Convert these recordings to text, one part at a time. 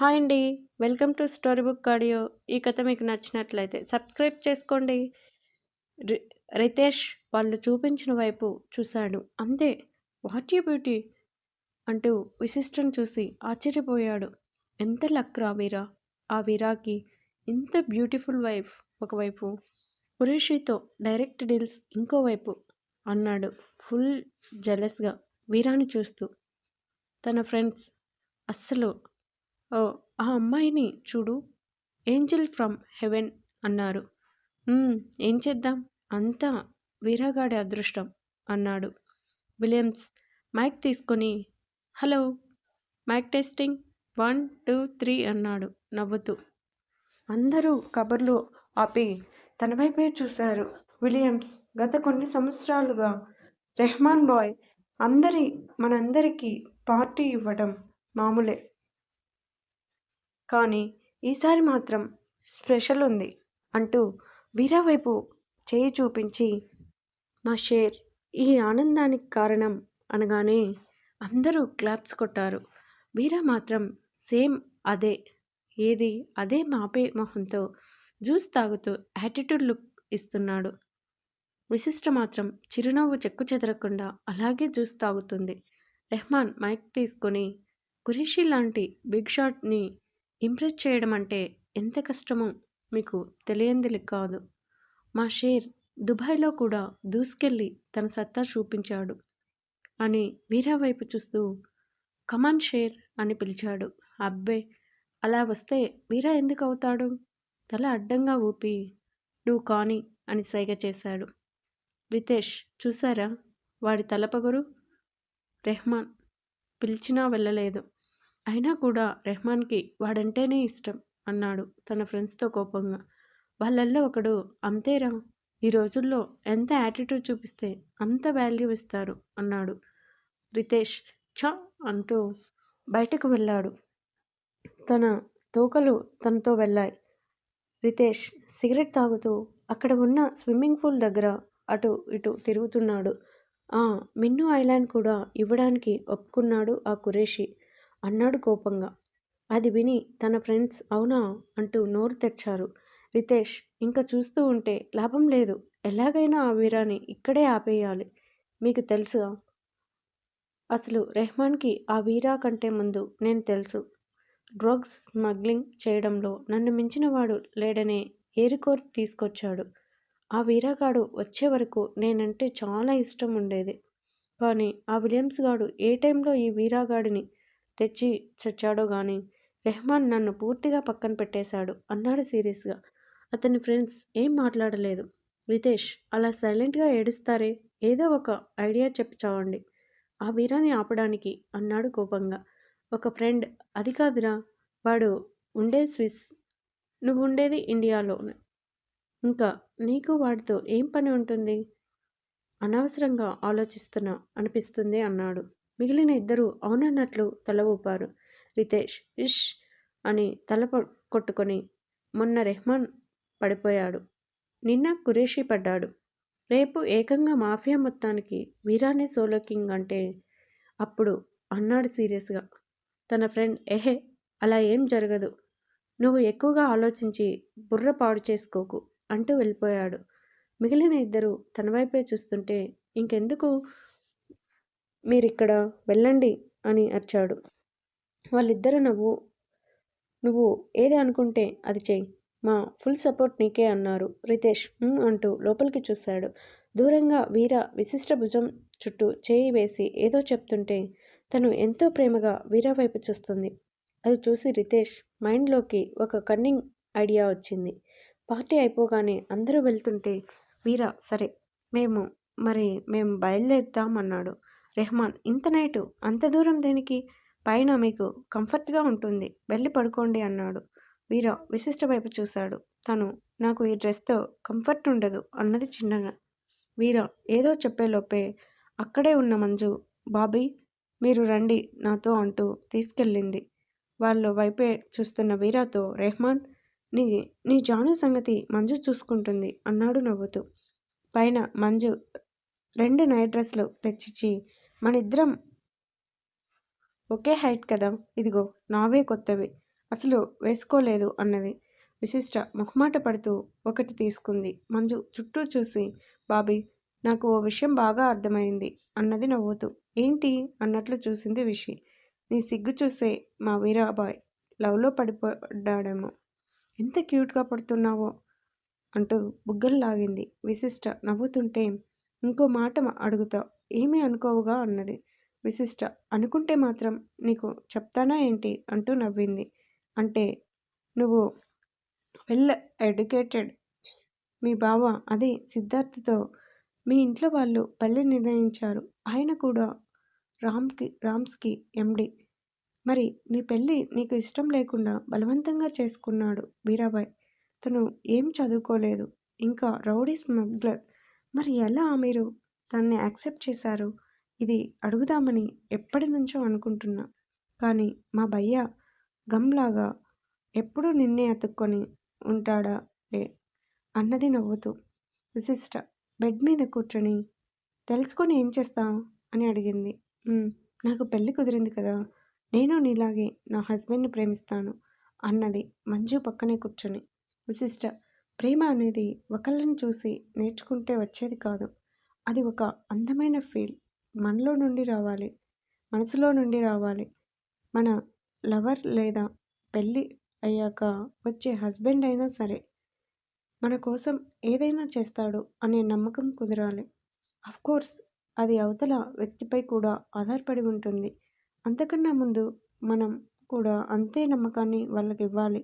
Hi అండి. Welcome to story book audio. ఈ కథ మీకు నచ్చినట్లయితే సబ్స్క్రైబ్ చేసుకోండి. రి- రితేష్ వాళ్ళు చూపించిన వైపు చూశాడు. అంతే. What you beauty? అంటూ విశిష్టం చూసి ఆశ్చర్యపోయాడు. ఎంత లక్ రా వీరా? ఆ వీరాకి ఇంత బ్యూటిఫుల్ వైఫ్ ఒకవైపు. ఖురేషితో డైరెక్ట్ డీల్స్ ఇంకోవైపు అన్నాడు ఫుల్ జెలస్గా వీరాని చూస్తూ. తన ఫ్రెండ్స్ అస్సలు ఓ ఆ అమ్మాయిని చూడు. ఏంజెల్ ఫ్రమ్ హెవెన్ అన్నారు. ఏం చేద్దాం? అంతా వీరాగాడి అదృష్టం అన్నాడు విలియమ్స్. మైక్ తీసుకొని hello mike testing? One two three అన్నాడు నవ్వుతూ. అందరూ కబర్లు ఆపి తన వైపే చూశారు విలియమ్స్. గత కొన్ని సంవత్సరాలుగా రెహమాన్ బాయ్ అందరి మనందరికీ పార్టీ ఇవ్వడం మామూలే. కానీ ఈసారి మాత్రం స్పెషల్ ఉంది అంటూ వీరా వైపు చేయి చూపించి మా షేర్ ఈ ఆనందానికి కారణం అనగానే అందరూ క్లాప్స్ కొట్టారు. వీరా మాత్రం సేమ్ అదే ఏది అదే మాపే మొహంతో జ్యూస్ తాగుతూ యాటిట్యూడ్ లుక్ ఇస్తున్నాడు. విశిష్ట మాత్రం చిరునవ్వు చెక్కు చెదరకుండా అలాగే జ్యూస్ తాగుతుంది. రెహమాన్ మైక్ తీసుకొని కురేషి లాంటి బిగ్ షాట్ని ఇంప్రెస్ చేయడం అంటే ఎంత కష్టమో మీకు తెలియంది కాదు. మా షేర్ దుబాయ్లో కూడా దూసుకెళ్ళి తన సత్తా చూపించాడు అని వీరా వైపు చూస్తూ కమాన్ షేర్ అని పిలిచాడు. అబ్బే! అలా వస్తే వీరా ఎందుకు అవుతాడు? తల అడ్డంగా ఊపి నువ్వు కాని అని సైగ చేశాడు. రితేష్ చూసారా వాడి తలపగురు? రెహమాన్ పిలిచినా వెళ్ళలేదు. అయినా కూడా రెహమాన్కి వాడంటేనే ఇష్టం అన్నాడు తన ఫ్రెండ్స్తో కోపంగా. వాళ్ళల్లో ఒకడు అంతేరా ఈ రోజుల్లో ఎంత యాటిట్యూడ్ చూపిస్తే అంత వాల్యూ ఇస్తారు అన్నాడు. రితేష్ ఛ! అంటూ బయటకు వెళ్ళాడు. తన తోకలు తనతో వెళ్ళాయి. రితేష్ సిగరెట్ తాగుతూ అక్కడ ఉన్న స్విమ్మింగ్ పూల్ దగ్గర అటు ఇటు తిరుగుతున్నాడు. ఆ మిన్ను ఐలాండ్ కూడా ఇవ్వడానికి ఒప్పుకున్నాడు ఆ కురేషి అన్నాడు కోపంగా. అది విని తన ఫ్రెండ్స్ అవునా అంటూ నోరు తెచ్చారు రితేష్ ఇంకా చూస్తూ ఉంటే లాభం లేదు. ఎలాగైనా ఆ వీరాని ఇక్కడే ఆపేయాలి. మీకు తెలుసా? అసలు రెహమాన్కి ఆ వీరా కంటే ముందు నేను తెలుసు. డ్రగ్స్ స్మగ్లింగ్ చేయడంలో నన్ను మించిన వాడు లేడనే ఏరుకోరి తీసుకొచ్చాడు. ఆ వీరాగాడు వచ్చే వరకు నేనంటే చాలా ఇష్టం ఉండేది. కానీ ఆ విలియమ్స్ గాడు ఏ టైంలో ఈ వీరాగాడిని తెచ్చి చచ్చాడో గాని రెహమాన్ నన్ను పూర్తిగా పక్కన పెట్టేశాడు అన్నాడు సీరియస్గా. అతని ఫ్రెండ్స్ ఏం మాట్లాడలేదు. రితేష్ అలా సైలెంట్గా ఏడుస్తారే? ఏదో ఒక ఐడియా చెప్పి చావండి. ఆ వీరాన్ని ఆపడానికి అన్నాడు కోపంగా. ఒక ఫ్రెండ్ అది కాదురా. వాడు ఉండే స్విస్ నువ్వు ఉండేది ఇండియాలోనే. ఇంకా నీకు వాడితో ఏం పని ఉంటుంది? అనవసరంగా ఆలోచిస్తున్నా అనిపిస్తుంది అన్నాడు. మిగిలిన ఇద్దరు అవునన్నట్లు తల ఊపారు. రితేష్ ఇష్ అని తల కొట్టుకొని మొన్న రెహమాన్ పడిపోయాడు. నిన్న కురేషి పడ్డాడు. రేపు ఏకంగా మాఫియా మొత్తానికి వీరానే సోలో కింగ్ అంటే అప్పుడు అన్నాడు సీరియస్గా. తన ఫ్రెండ్ ఎహే అలా ఏం జరగదు. నువ్వు ఎక్కువగా ఆలోచించి బుర్ర పాడు చేసుకోకు అంటూ వెళ్ళిపోయాడు. మిగిలిన ఇద్దరు తన వైపే చూస్తుంటే ఇంకెందుకు మీరిక్కడ వెళ్ళండి అని అరిచాడు. వాళ్ళిద్దరు నవ్వు నువ్వు ఏది అనుకుంటే అది చెయ్యి. మా ఫుల్ సపోర్ట్ నీకే అన్నారు. రితేష్ అంటూ లోపలికి చూశాడు దూరంగా వీర విశిష్ట భుజం చుట్టూ చేయి వేసి ఏదో చెప్తుంటే తను ఎంతో ప్రేమగా వీర వైపు చూస్తుంది. అది చూసి రితేష్ మైండ్లోకి ఒక కన్నింగ్ ఐడియా వచ్చింది. పార్టీ అయిపోగానే అందరూ వెళ్తుంటే వీర సరే మేము మరి మేము బయలుదేరుతామన్నాడు. రెహమాన్ ఇంత నైటు అంత దూరం దేనికి? పైన మీకు కంఫర్ట్గా ఉంటుంది. వెళ్ళి పడుకోండి అన్నాడు. వీర విశిష్ట వైపు చూశాడు. తను నాకు ఈ డ్రెస్తో కంఫర్ట్ ఉండదు అన్నది చిన్నగా వీర ఏదో చెప్పేలోపే అక్కడే ఉన్న మంజు బాబీ మీరు రండి నాతో అంటూ తీసుకెళ్ళింది. వాళ్ళ వైపే చూస్తున్న వీరాతో రెహమాన్ నీ నీ జాను సంగతి మంజు చూసుకుంటుంది అన్నాడు నవ్వుతూ. పైన మంజు రెండు నైట్ డ్రెస్లు తెచ్చిచ్చి మనిద్దరం ఒకే హైట్ కదా? ఇదిగో నావే కొత్తవి. అసలు వేసుకోలేదు అన్నది. విశిష్ట మొహమాట పడుతూ ఒకటి తీసుకుంది. మంజు చుట్టూ చూసి బాబీ నాకు ఓ విషయం బాగా అర్థమైంది అన్నది నవ్వుతూ. ఏంటి? అన్నట్లు చూసింది విషి. నీ సిగ్గు చూస్తే మా వీరాబాయ్ లవ్లో పడిపడ్డాడేమో. ఎంత క్యూట్గా పడుతున్నావో అంటూ బుగ్గలు లాగింది విశిష్ట నవ్వుతుంటే ఇంకో మాట అడుగుతావు ఏమీ అనుకోవుగా అన్నది. విశిష్ట. అనుకుంటే మాత్రం నీకు చెప్తానా ఏంటి అంటూ నవ్వింది. అంటే నువ్వు వెల్ ఎడ్యుకేటెడ్. మీ బావ అదే సిద్ధార్థతో మీ ఇంట్లో వాళ్ళు పెళ్ళి నిర్ణయించారు. ఆయన కూడా రామ్కి రామ్స్కి ఎండి. మరి మీ పెళ్ళి నీకు ఇష్టం లేకుండా బలవంతంగా చేసుకున్నాడు బీరాబాయ్. తను ఏం చదువుకోలేదు. ఇంకా రౌడీ స్మగ్లర్. మరి ఎలా మీరు దాన్ని యాక్సెప్ట్ చేశారు. ఇది అడుగుదామని ఎప్పటి నుంచో అనుకుంటున్నా. కానీ మా భయ్య గమ్లాగా ఎప్పుడూ నిన్నే అతుక్కొని ఉంటాడా ఏ అన్నది నవ్వుతూ. విశిష్ట. బెడ్ మీద కూర్చొని తెలుసుకొని ఏం చేస్తావు అని అడిగింది. నాకు పెళ్ళి కుదిరింది కదా. నేను నీలాగే నా హస్బెండ్ని ప్రేమిస్తాను అన్నది మంజు పక్కనే కూర్చొని. విశిష్ట. ప్రేమ అనేది ఒకళ్ళని చూసి నేర్చుకుంటే వచ్చేది కాదు. అది ఒక అందమైన ఫీల్. మనలో నుండి రావాలి. మనసులో నుండి రావాలి. మన లవర్ లేదా పెళ్ళి అయ్యాక వచ్చే హస్బెండ్ అయినా సరే మన కోసం ఏదైనా చేస్తాడు అనే నమ్మకం కుదరాలి. కోర్స్ అది అవతల వ్యక్తిపై కూడా ఆధారపడి ఉంటుంది. అంతకన్నా ముందు మనం కూడా అంతే నమ్మకాన్ని వాళ్ళకి ఇవ్వాలి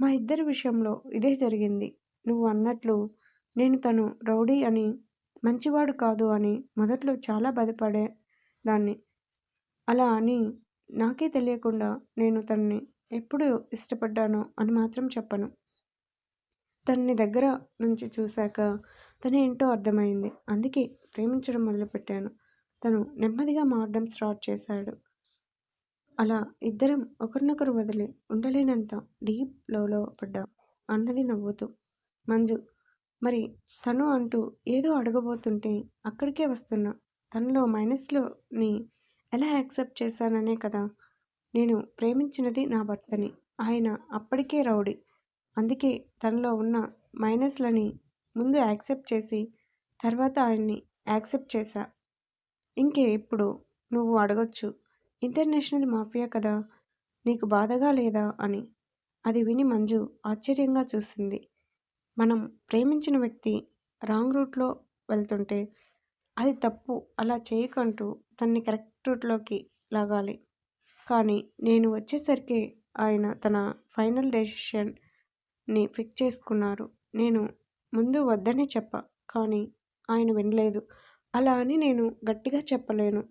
మా ఇద్దరి విషయంలో ఇదే జరిగింది. నువ్వు అన్నట్లు నేను తను రౌడీ అని మంచివాడు కాదు అని మొదట్లో చాలా బాధపడే దాన్ని. అలా అని నాకే తెలియకుండా నేను తనని ఎప్పుడు ఇష్టపడ్డానో అని మాత్రం చెప్పను. తనని దగ్గర నుంచి చూశాక తను ఏంటో అర్థమైంది. అందుకే ప్రేమించడం మొదలుపెట్టాను. తను నెమ్మదిగా మారడం స్టార్ట్ చేశాడు. అలా ఇద్దరం ఒకరినొకరు వదిలి ఉండలేనంత డీప్ లోలో పడ్డాం అన్నది నవ్వుతూ. మంజు మరి తను అంటూ ఏదో అడగబోతుంటే అక్కడికే వస్తున్నా. తనలో మైనస్లోని ఎలా యాక్సెప్ట్ చేశాననే కదా. నేను ప్రేమించినది నా భర్తని. ఆయన అప్పటికే రౌడీ. అందుకే తనలో ఉన్న మైనస్లని ముందు యాక్సెప్ట్ చేసి తర్వాత ఆయన్ని యాక్సెప్ట్ చేశా. ఇంకే ఇప్పుడు నువ్వు అడగొచ్చు. ఇంటర్నేషనల్ మాఫియా కదా. నీకు బాధగా లేదా అని. అది విని మంజు ఆశ్చర్యంగా చూసింది. మనం ప్రేమించిన వ్యక్తి రాంగ్ రూట్లో వెళ్తుంటే అది తప్పు అలా చేయకంటూ తన్ని కరెక్ట్ రూట్లోకి లాగాలి. కానీ నేను వచ్చేసరికి ఆయన తన ఫైనల్ డెసిషన్ని ఫిక్స్ చేసుకున్నారు. నేను ముందు వద్దనే చెప్ప కానీ ఆయన వినలేదు. అలా అని నేను గట్టిగా చెప్పలేను.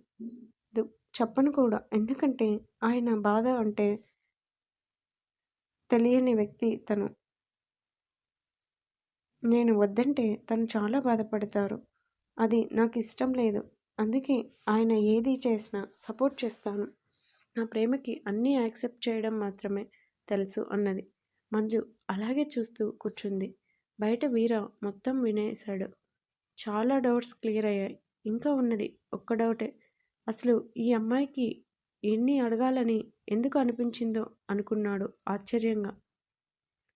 చెప్పను కూడా. ఎందుకంటే ఆయన బాధ అంటే తెలియని వ్యక్తి తను. నేను వద్దంటే తను చాలా బాధపడతారు. అది నాకు ఇష్టం లేదు. అందుకే ఆయన ఏది చేసినా సపోర్ట్ చేస్తాను. నా ప్రేమకి అన్నీ యాక్సెప్ట్ చేయడం మాత్రమే తెలుసు అన్నది. మంజు అలాగే చూస్తూ కూర్చుంది. బయట వీర మొత్తం వినేశాడు. చాలా డౌట్స్ క్లియర్ అయ్యాయి. ఇంకా ఉన్నది ఒక్క డౌటే. అసలు ఈ అమ్మాయికి ఎన్ని అడగాలని ఎందుకు అనిపించిందో అనుకున్నాడు ఆశ్చర్యంగా.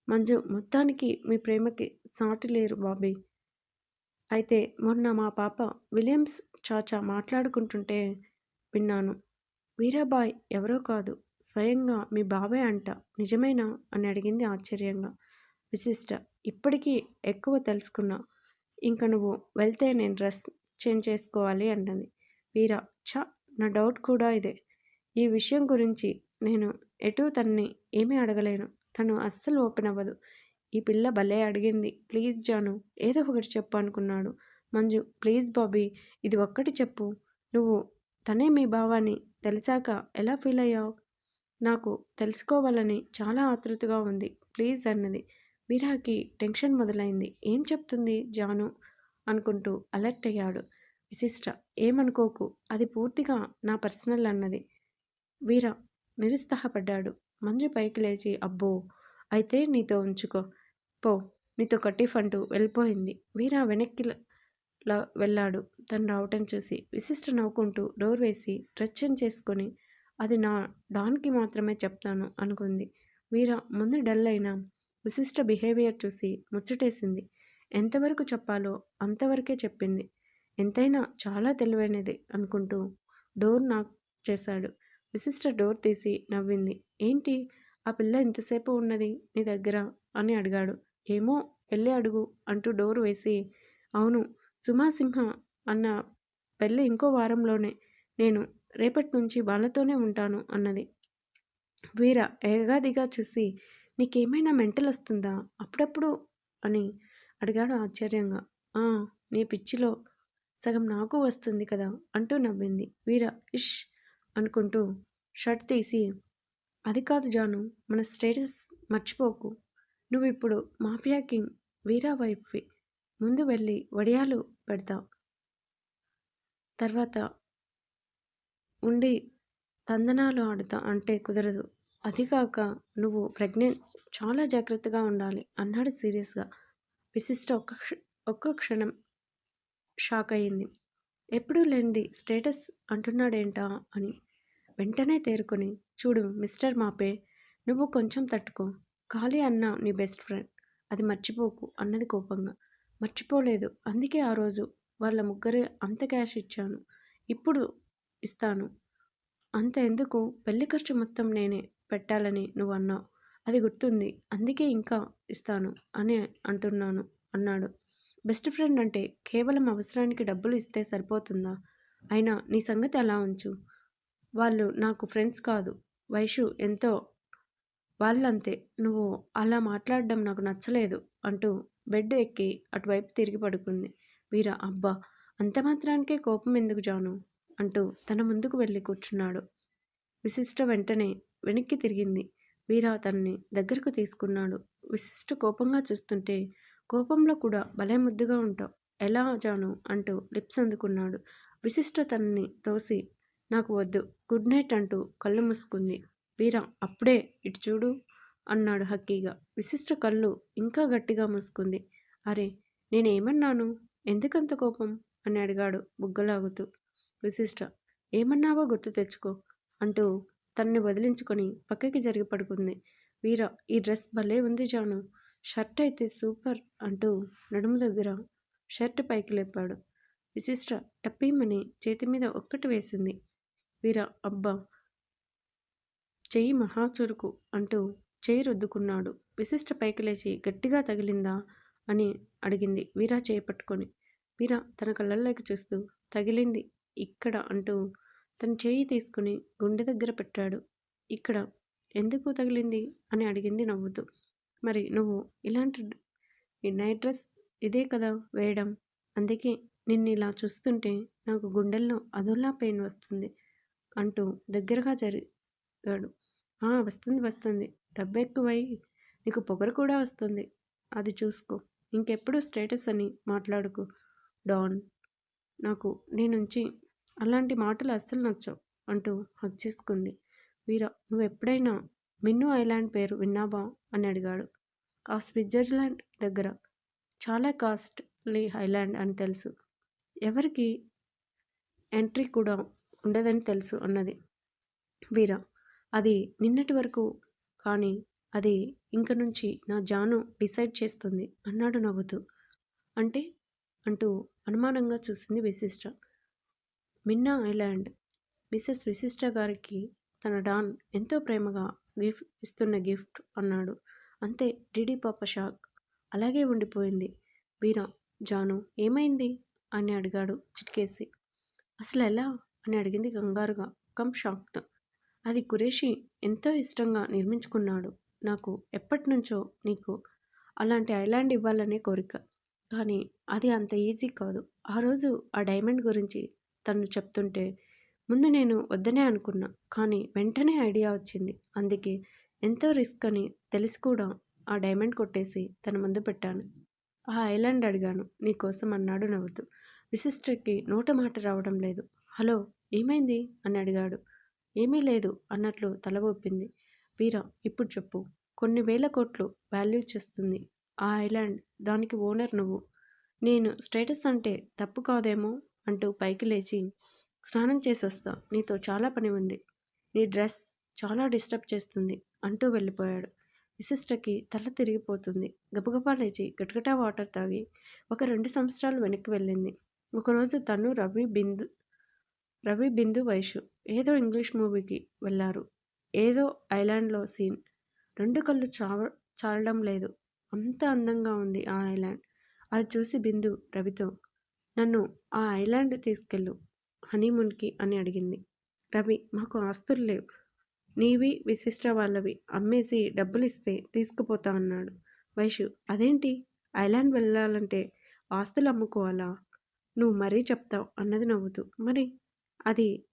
మంజు మొత్తానికి మీ ప్రేమకి సాటిలేరు బాబీ. అయితే మొన్న మా పాప విలియమ్స్ చాచా మాట్లాడుకుంటుంటే విన్నాను. వీరాబాయ్ ఎవరో కాదు స్వయంగా మీ బాబాయ్ అంట నిజమేనా? అని అడిగింది ఆశ్చర్యంగా. విశిష్ట ఇప్పటికీ ఎక్కువ తెలుసుకున్నా. ఇంక నువ్వు వెళ్తే నేను డ్రెస్ చేంజ్ చేసుకోవాలి అన్నది. వీరా చా నా డౌట్ కూడా ఇదే. ఈ విషయం గురించి నేను ఎటు తన్ని ఏమీ అడగలేను. తను అస్సలు ఓపెన్ అవ్వదు. ఈ పిల్ల భలే అడిగింది. ప్లీజ్ జాను ఏదో ఒకటి చెప్పు అనుకున్నాడు. మంజు ప్లీజ్ బాబీ ఇది ఒక్కటి చెప్పు. నువ్వు తనే మీ భావాన్ని తెలిసాక ఎలా ఫీల్ అయ్యావు? నాకు తెలుసుకోవాలని చాలా ఆతృతగా ఉంది. ప్లీజ్ అన్నది. వీరాకి టెన్షన్ మొదలైంది. ఏం చెప్తుంది జాను అనుకుంటూ అలర్ట్ అయ్యాడు. విశిష్ట ఏమనుకోకు. అది పూర్తిగా నా పర్సనల్ అన్నది. వీర నిరుత్సాహపడ్డాడు. మంజు పైకి లేచి అబ్బో అయితే నీతో ఉంచుకో. పో నీతో కట్టిఫ్ అంటూ వెళ్ళిపోయింది. వీర వెనక్కి వెళ్ళాడు. తను రావటం చూసి విశిష్ట నవ్వుకుంటూ డోర్ వేసి డ్రెస్ చేసుకొని అది నా డాన్కి మాత్రమే చెప్తాను అనుకుంది. వీర ముందు డల్ అయిన విశిష్ట బిహేవియర్ చూసి ముచ్చటేసింది. ఎంతవరకు చెప్పాలో అంతవరకే చెప్పింది. ఎంతైనా చాలా తెలివైనది అనుకుంటూ డోర్ నాక్ చేశాడు. విశిష్ట డోర్ తీసి నవ్వింది. ఏంటి? ఆ పిల్ల ఇంతసేపు ఉన్నది నీ దగ్గర? అని అడిగాడు. ఏమో వెళ్ళి అడుగు అంటూ డోర్ వేసి అవును సుమాసింహ అన్న పెళ్ళి ఇంకో వారంలోనే. నేను రేపటి నుంచి వాళ్ళతోనే ఉంటాను అన్నది. వీర ఏగాదిగా చూసి నీకేమైనా మెంటల్ వస్తుందా? అప్పుడప్పుడు అని అడిగాడు ఆశ్చర్యంగా. ఆ నీ పిచ్చిలో సగం నాకు వస్తుంది కదా అంటూ నవ్వింది. వీర ఇష్ అనుకుంటూ షర్ట్ తీసి అది కాదు జాను మన స్టేటస్ మర్చిపోకు. నువ్వు ఇప్పుడు మాఫియా కింగ్ వీరా వైపువి. ముందు వెళ్ళి వడియాలు పెడతావు. తర్వాత ఉండి తందనాలు ఆడుతా అంటే కుదరదు. అది కాక నువ్వు ప్రెగ్నెంట్ చాలా జాగ్రత్తగా ఉండాలి అన్నాడు సీరియస్గా. విశిష్ట ఒక్క ఒక్క క్షణం షాక్ అయ్యింది. ఎప్పుడూ లేనిది స్టేటస్ అంటున్నాడేంటా అని వెంటనే తేరుకొని చూడు మిస్టర్ మాపే నువ్వు కొంచెం తట్టుకో. ఖాళీ అన్న నీ బెస్ట్ ఫ్రెండ్. అది మర్చిపోకు అన్నది కోపంగా. మర్చిపోలేదు. అందుకే ఆ రోజు వాళ్ళ ముగ్గురే అంత క్యాష్ ఇచ్చాను. ఇప్పుడు ఇస్తాను. అంత ఎందుకు పెళ్ళి ఖర్చు మొత్తం నేనే పెట్టాలని నువ్వు అన్నావు. అది గుర్తుంది. అందుకే ఇంకా ఇస్తాను అని అంటున్నాను అన్నాడు. బెస్ట్ ఫ్రెండ్ అంటే కేవలం అవసరానికి డబ్బులు ఇస్తే సరిపోతుందా? అయినా నీ సంగతి అలా ఉంచు. వాళ్ళు నాకు ఫ్రెండ్స్ కాదు. వైషు ఎంతో వాళ్ళంతే నువ్వు అలా మాట్లాడడం నాకు నచ్చలేదు అంటూ బెడ్ ఎక్కి అటువైపు తిరిగి పడుకుంది. వీర అబ్బా అంత మాత్రానికే కోపం ఎందుకు జాను? అంటూ తన ముందుకు వెళ్ళి కూర్చున్నాడు. విశిష్ట వెంటనే వెనక్కి తిరిగింది. వీర తనని దగ్గరకు తీసుకున్నాడు. విశిష్ట కోపంగా చూస్తుంటే కోపంలో కూడా భలే ముద్దుగా ఉంటావు. ఎలా జాను? అంటూ లిప్స్ అందుకున్నాడు. విశిష్ట తనని తోసి నాకు వద్దు గుడ్ నైట్ అంటూ కళ్ళు మూసుకుంది. వీర అప్పుడే ఇటు చూడు అన్నాడు హక్కీగా విశిష్ట కళ్ళు ఇంకా గట్టిగా మూసుకుంది. అరే నేనేమన్నాను? ఎందుకంత కోపం? అని అడిగాడు బుగ్గలాగుతూ. విశిష్ట ఏమన్నావో గుర్తు తెచ్చుకో అంటూ తన్ని వదిలించుకొని పక్కకి జరిగి పడుకుంది. వీర ఈ డ్రెస్ భలే ఉంది జాను. షర్ట్ అయితే సూపర్ అంటూ నడుము దగ్గర షర్ట్ పైకి లేపాడు. విశిష్ట టప్పీమని చేతి మీద ఒక్కటి వేసింది. వీర అబ్బా చెయ్యి మహాచురుకు అంటూ చేయి రుద్దుకున్నాడు. విశిష్ట పైకి లేచి గట్టిగా తగిలిందా? అని అడిగింది వీరా పట్టుకొని. వీరా తన కళ్ళల్లోకి చూస్తూ తగిలింది ఇక్కడ అంటూ తన చేయి తీసుకుని గుండె దగ్గర పెట్టాడు. ఇక్కడ ఎందుకు తగిలింది? అని అడిగింది నవ్వుతూ. మరి నువ్వు ఇలాంటి ఈ నైట్ డ్రెస్ ఇదే కదా వేయడం? అందుకే నిన్ను ఇలా చూస్తుంటే నాకు గుండెల్లో అదోలా పెయిన్ వస్తుంది అంటూ దగ్గరగా జరి జరిగాడు వస్తుంది వస్తుంది. డబ్బెక్కువై నీకు పొగరు కూడా వస్తుంది. అది చూసుకో. ఇంకెప్పుడు స్టేటస్ అని మాట్లాడుకు. డాన్ నాకు నీ నుంచి అలాంటి మాటలు అస్సలు నచ్చవు అంటూ హక్ చేసుకుంది. వీరా నువ్వు ఎప్పుడైనా మిన్ను ఐలాండ్ పేరు విన్నావా? అని అడిగాడు. ఆ స్విట్జర్లాండ్ దగ్గర చాలా కాస్ట్లీ ఐలాండ్ అని తెలుసు. ఎవరికి ఎంట్రీ కూడా ఉండదని తెలుసు అన్నది. వీరా అది నిన్నటి వరకు కానీ అది ఇంక నుంచి నా జాను డిసైడ్ చేస్తుంది. అన్నాడు నవ్వుతూ. అంటే? అంటూ అనుమానంగా చూసింది విశిష్ట. మిన్నా ఐలాండ్. మిస్సెస్ విశిష్ట గారికి తన డాన్ ఎంతో ప్రేమగా గిఫ్ట్ ఇస్తున్న గిఫ్ట్ అన్నాడు. అంతే డిడి పాప షాక్. అలాగే ఉండిపోయింది. వీరా జాను ఏమైంది? అని అడిగాడు చిట్కేసి. అసలు ఎలా? అని అడిగింది కంగారుగా. కమ్ షాక్తో. అది కురేషి ఎంతో ఇష్టంగా నిర్మించుకున్నాడు. నాకు ఎప్పటి నుంచో నీకు అలాంటి ఐలాండ్ ఇవ్వాలనే కోరిక. కానీ అది అంత ఈజీ కాదు. ఆ రోజు ఆ డైమండ్ గురించి తను చెప్తుంటే ముందు నేను వద్దనే అనుకున్నా. కానీ వెంటనే ఐడియా వచ్చింది. అందుకే ఎంతో రిస్క్ అని తెలిసి కూడా ఆ డైమండ్ కొట్టేసి తన ముందు పెట్టాను. ఆ ఐలాండ్ అడిగాను. నీకోసం అన్నాడు నవ్వుతూ. విశిష్టకి నోట మాట రావడం లేదు. హలో ఏమైంది? అని అడిగాడు. ఏమీ లేదు అన్నట్లు తల ఊపింది. వీరా ఇప్పుడు చెప్పు. కొన్ని వేల కోట్లు వాల్యూ చేస్తుంది ఆ ఐలాండ్. దానికి ఓనర్ నువ్వు. నేను స్టేటస్ అంటే తప్పు కాదేమో అంటూ పైకి లేచి స్నానం చేసి వస్తా నీతో చాలా పని ఉంది. నీ డ్రెస్ చాలా డిస్టర్బ్ చేస్తుంది అంటూ వెళ్ళిపోయాడు. విశిష్టకి తల తిరిగిపోతుంది. గబగబా లేచి గటగటా వాటర్ తాగి ఒక రెండు సంవత్సరాలు వెనక్కి వెళ్ళింది. ఒకరోజు తను రవి బిందు రవి బిందు వైషు ఏదో ఇంగ్లీష్ మూవీకి వెళ్ళారు. ఏదో ఐలాండ్లో సీన్. రెండు కళ్ళు చావ చాలడం లేదు. అంత అందంగా ఉంది ఆ ఐలాండ్. అది చూసి బిందు రవితో నన్ను ఆ ఐలాండ్ తీసుకెళ్ళు హనీమూన్కి అని అడిగింది. రవి మాకు ఆస్తులు లేవు. నీవి విశిష్ట వాళ్ళవి. అమ్మేసి డబ్బులు ఇస్తే తీసుకుపోతా అన్నాడు. వైషు అదేంటి? ఐలాండ్ వెళ్ళాలంటే ఆస్తులు అమ్ముకోవాలా? నువ్వు మరీ చెప్తావు అన్నది నవ్వుతూ. మరి అది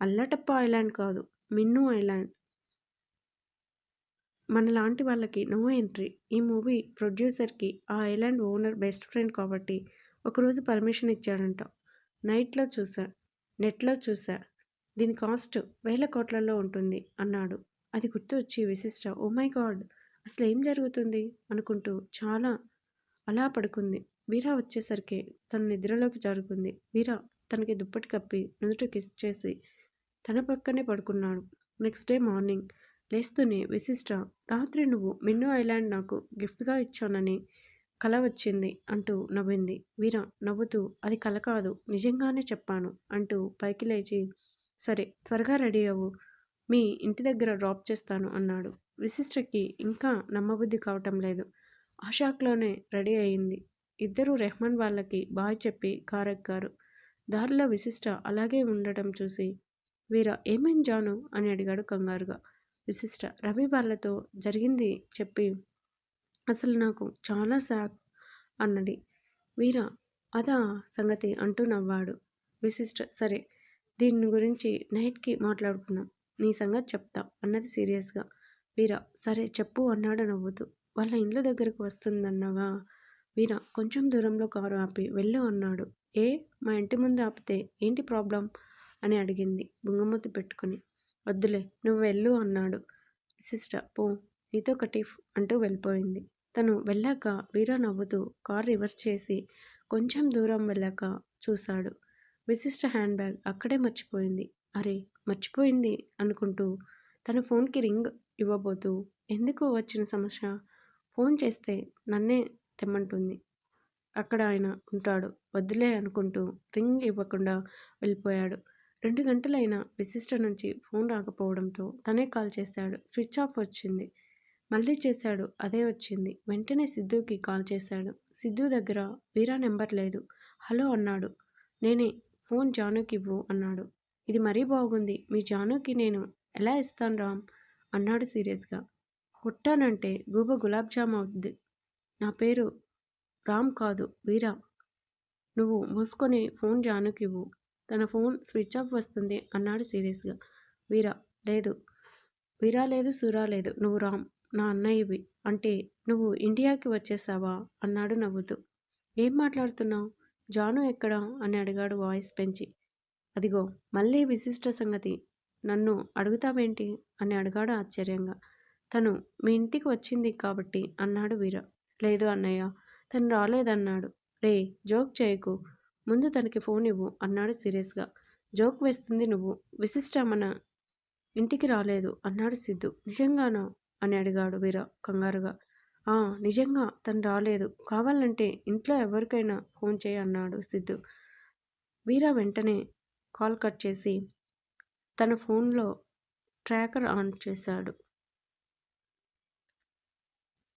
అల్లటప్ప ఐలాండ్ కాదు మిన్ను ఐలాండ్. మనలాంటి వాళ్ళకి నో ఎంట్రీ. ఈ మూవీ ప్రొడ్యూసర్కి ఆ ఐలాండ్ ఓనర్ బెస్ట్ ఫ్రెండ్ కాబట్టి ఒకరోజు పర్మిషన్ ఇచ్చాడంట. నైట్లో చూసా నెట్లో చూసా. దీని కాస్ట్ వేల కోట్లలో ఉంటుంది అన్నాడు. అది గుర్తు వచ్చి విశిష్ట ఓ మై గాడ్ అసలు ఏం జరుగుతుంది? అనుకుంటూ చాలా అలా పడుకుంది. వీరా వచ్చేసరికి తన నిద్రలోకి జరుగుతుంది వీరా తనకి దుప్పటి కప్పి నుదుట కిస్ చేసి తన పక్కనే పడుకున్నాడు. Next day morning. లేస్తూనే విశిష్ట రాత్రి నువ్వు మిన్నో ఐలాండ్ నాకు గిఫ్ట్గా ఇచ్చానని కల వచ్చింది అంటూ నవ్వింది. వీర నవ్వుతూ అది కల కాదు నిజంగానే చెప్పాను అంటూ పైకి లేచి సరే త్వరగా రెడీ అవ్వు మీ ఇంటి దగ్గర డ్రాప్ చేస్తాను అన్నాడు. విశిష్టకి ఇంకా నమ్మబుద్ధి కావటం లేదు. ఆ షాక్లోనే రెడీ అయింది. ఇద్దరు రెహమాన్ వాళ్ళకి బాయ్ చెప్పి కారెక్కారు. దారిలో విశిష్ట అలాగే ఉండటం చూసి వీర ఏమైంది జాను? అని అడిగాడు కంగారుగా. విశిష్ట రవి వాళ్ళతో జరిగింది చెప్పి అసలు నాకు చాలా సాక్ అన్నది. వీరా అదా సంగతి అంటూ నవ్వాడు. విశిష్ట సరే దీని గురించి నైట్కి మాట్లాడుకుందాం. నీ సంగతి చెప్తా అన్నది సీరియస్గా. వీరా సరే చెప్పు అన్నాడు నవ్వుతూ. వాళ్ళ ఇండ్ల దగ్గరకు వస్తుందన్నగా వీరా కొంచెం దూరంలో కారు ఆపి వెళ్ళు అన్నాడు. ఏ? మా ఇంటి ముందు ఆపితే ఏంటి ప్రాబ్లం? అని అడిగింది బుంగమూతి పెట్టుకుని. వద్దులే నువ్వు వెళ్ళు అన్నాడు. సిస్టర్ పో నీతో కటీఫ్ అంటూ వెళ్ళిపోయింది. తను వెళ్ళాక వీర నవ్వుతూ కార్ రివర్స్ చేసి కొంచెం దూరం వెళ్ళాక చూశాడు. విశిష్ట హ్యాండ్ బ్యాగ్ అక్కడే మర్చిపోయింది. అరే మర్చిపోయింది అనుకుంటూ తన ఫోన్కి రింగ్ ఇవ్వబోతూ ఎందుకు వచ్చిన సమస్య? ఫోన్ చేస్తే నన్నే తెమ్మంటుంది. అక్కడ ఆయన ఉంటాడు. వద్దులే అనుకుంటూ రింగ్ ఇవ్వకుండా వెళ్ళిపోయాడు. రెండు గంటలైనా విశిష్ట నుంచి ఫోన్ రాకపోవడంతో తనే కాల్ చేశాడు. స్విచ్ ఆఫ్ వచ్చింది. మళ్ళీ చేశాడు. అదే వచ్చింది. వెంటనే సిద్ధుకి కాల్ చేశాడు. సిద్ధు దగ్గర వీరా నెంబర్ లేదు. హలో అన్నాడు. నేనే. ఫోన్ జానుకి ఇవ్వు అన్నాడు. ఇది మరీ బాగుంది. మీ జానుకి నేను ఎలా ఇస్తాను రామ్? అన్నాడు సీరియస్గా. కొట్టానంటే గూబ గులాబ్ జామ్ అవుద్ది. నా పేరు రామ్ కాదు వీరా. నువ్వు మూసుకొని ఫోన్ జానుకి ఇవ్వు. తన ఫోన్ స్విచ్ ఆఫ్ వస్తుంది అన్నాడు సీరియస్గా. వీరా లేదు. వీరా లేదు సూరా లేదు. నువ్వు రామ్ నా అన్నయ్యవి. అంటే నువ్వు ఇండియాకి వచ్చేసావా? అన్నాడు నవ్వుతూ. ఏం మాట్లాడుతున్నావు? జాను ఎక్కడా? అని అడిగాడు వాయిస్ పెంచి. అదిగో మళ్ళీ విశిష్ట సంగతి. నన్ను అడుగుతావేంటి? అని అడిగాడు ఆశ్చర్యంగా. తను మీ ఇంటికి వచ్చింది కాబట్టి అన్నాడు వీర. లేదు అన్నయ్య తను రాలేదన్నాడు. రే జోక్ చేయకు. ముందు తనకి ఫోన్ ఇవ్వు అన్నాడు సీరియస్గా. జోక్ వేస్తుంది నువ్వు. విశిష్ట మన ఇంటికి రాలేదు అన్నాడు సిద్ధు. నిజంగానా? అని అడిగాడు వీర కంగారుగా. నిజంగా తను రాలేదు. కావాలంటే ఇంట్లో ఎవరికైనా ఫోన్ చేయి అన్నాడు సిద్ధు. వీర వెంటనే కాల్ కట్ చేసి తన ఫోన్లో ట్రాకర్ ఆన్ చేశాడు.